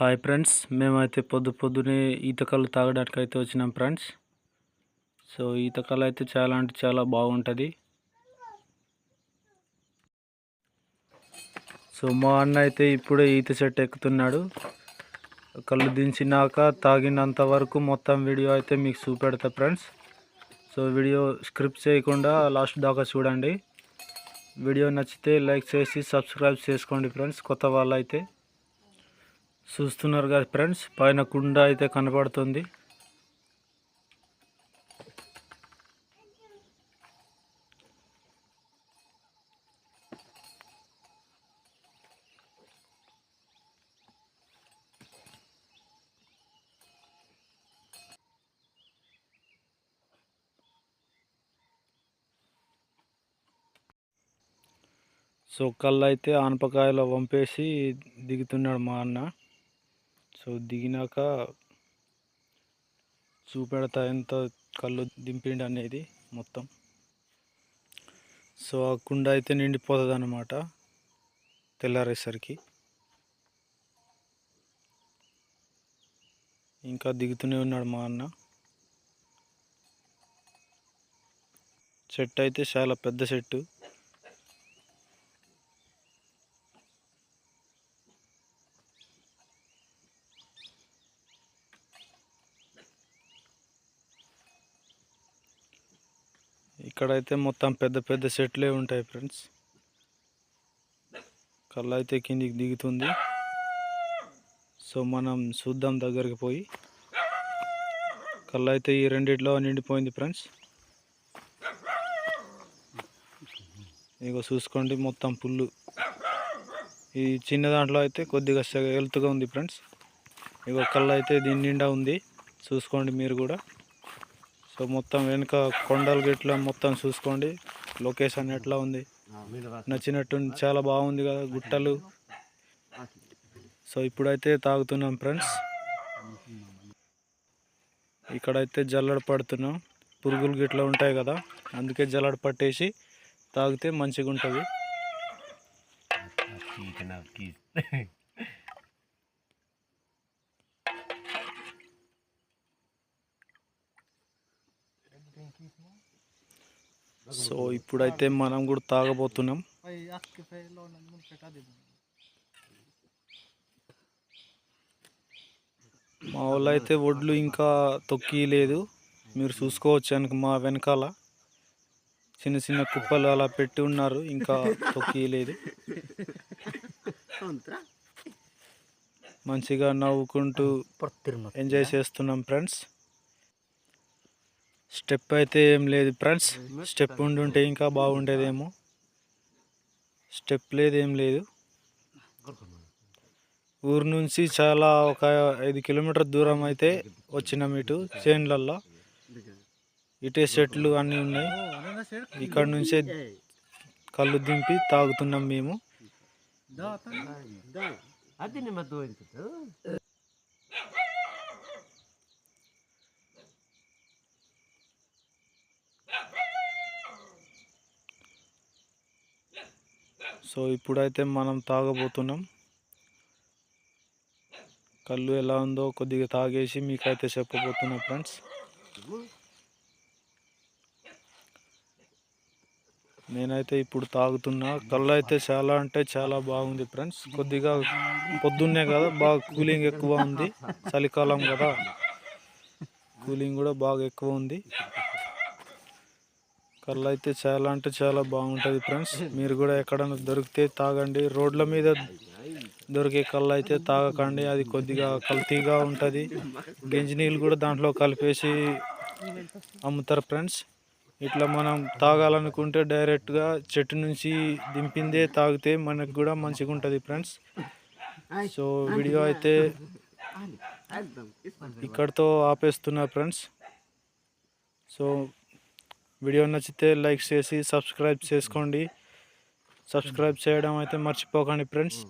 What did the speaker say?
Hi friends మేమైతే పొద్దు పొద్దునే ఈతకాలు తాగడానికి అయితే వచ్చినాం ఫ్రెండ్స్ సో ఈతకాలు అయితే చాలా అంటే చాలా బాగుంటుంది. సో మా అన్న అయితే ఇప్పుడే ఈత చెట్టు ఎక్కుతున్నాడు. కళ్ళు దించినాక తాగినంత వరకు మొత్తం వీడియో అయితే మీకు చూపెడతా ఫ్రెండ్స్ సో వీడియో స్క్రిప్ట్ చేయకుండా లాస్ట్ దాకా చూడండి. వీడియో నచ్చితే లైక్ చేసి సబ్స్క్రైబ్ చేసుకోండి ఫ్రెండ్స్ కొత్త వాళ్ళు అయితే చూస్తున్నారు కదా ఫ్రెండ్స్ పైన కుండ అయితే కనపడుతుంది సో కళ్ళు అయితే ఆనపకాయలో వంపేసి దిగుతున్నాడు మా అన్న. సో దిగినాక చూపెడతా ఎంత కళ్ళు దింపిండి అనేది మొత్తం. సో ఆ కుండ అయితే నిండిపోతుంది అన్నమాట తెల్లారేసరికి. ఇంకా దిగుతూనే ఉన్నాడు మా అన్న. చెట్టు అయితే చాలా పెద్ద చెట్టు. ఇక్కడైతే మొత్తం పెద్ద పెద్ద చెట్లే ఉంటాయి ఫ్రెండ్స్. కళ్ళు అయితే కిందికి దిగుతుంది. సో మనం చూద్దాం దగ్గరికి పోయి. కళ్ళు అయితే ఈ రెండిట్లో నిండిపోయింది ఫ్రెండ్స్. ఇగో చూసుకోండి మొత్తం పుల్లు. ఈ చిన్న దాంట్లో అయితే కొద్దిగా హెల్త్గా ఉంది ఫ్రెండ్స్. ఇగో కళ్ళు అయితే దీని నిండా ఉంది. చూసుకోండి మీరు కూడా. సో మొత్తం వెనుక కొండలు గిట్ల మొత్తం చూసుకోండి. లొకేషన్ ఎట్లా ఉంది? నచ్చినట్టు చాలా బాగుంది కదా గుట్టలు. సో ఇప్పుడైతే తాగుతున్నాం ఫ్రెండ్స్. ఇక్కడైతే జల్లడ పడుతున్నాం. పురుగులు గిట్ల ఉంటాయి కదా అందుకే జల్లడ పట్టేసి తాగితే మంచిగా ఉంటుంది సో ఇప్పుడైతే మనం కూడా తాగబోతున్నాం. మా వాళ్ళు అయితే ఒడ్లు ఇంకా తొక్కి లేదు మీరు చూసుకోవచ్చు వెనక మా వెనకాల. చిన్న చిన్న కుప్పలు అలా పెట్టి ఉన్నారు ఇంకా తొక్కి లేదు మంచిగా నవ్వుకుంటూ ఎంజాయ్ చేస్తున్నాం ఫ్రెండ్స్. స్టెప్ అయితే ఏం లేదు ఫ్రెండ్స్. స్టెప్ ఉండుంటే ఇంకా బాగుండేదేమో. స్టెప్ లేదు ఏం లేదు. ఊరు నుంచి చాలా ఒక ఐదు కిలోమీటర్ దూరం అయితే వచ్చినాం ఇటు చేన్లల్లో. ఇటే చెట్లు అన్నీ ఉన్నాయి. ఇక్కడ నుంచే కళ్ళు దింపి తాగుతున్నాం మేము. సో ఇప్పుడైతే మనం తాగబోతున్నాం. కళ్ళు ఎలా ఉందో కొద్దిగా తాగేసి మీకైతే చెప్పబోతున్నా ఫ్రెండ్స్. నేనైతే ఇప్పుడు తాగుతున్నా. కళ్ళు అయితే చాలా అంటే చాలా బాగుంది ఫ్రెండ్స్. కొద్దిగా పొద్దున్నే కదా బాగా కూలింగ్ ఎక్కువ ఉంది. చలికాలం కదా. కూలింగ్ కూడా బాగా ఎక్కువ ఉంది. కళ్ళు అయితే చాలా అంటే చాలా బాగుంటుంది ఫ్రెండ్స్. మీరు కూడా ఎక్కడైనా దొరికితే తాగండి. రోడ్ల మీద దొరికే కళ్ళు అయితే తాగకండి. అది కొద్దిగా కల్తీగా ఉంటుంది. గంజి నీళ్ళు కూడా దాంట్లో కలిపేసి అమ్ముతారు ఫ్రెండ్స్. ఇట్లా మనం తాగాలనుకుంటే డైరెక్ట్గా చెట్టు నుంచి దింపిందే తాగితే మనకు కూడా మంచిగా ఉంటుంది ఫ్రెండ్స్. సో వీడియో అయితే ఇక్కడితో ఆపేస్తున్నా ఫ్రెండ్స్. సో వీడియో నచ్చితే లైక్ చేసి సబ్స్క్రైబ్ చేసుకోండి. సబ్స్క్రైబ్ చేయడం అయితే మర్చిపోకండి ఫ్రెండ్స్.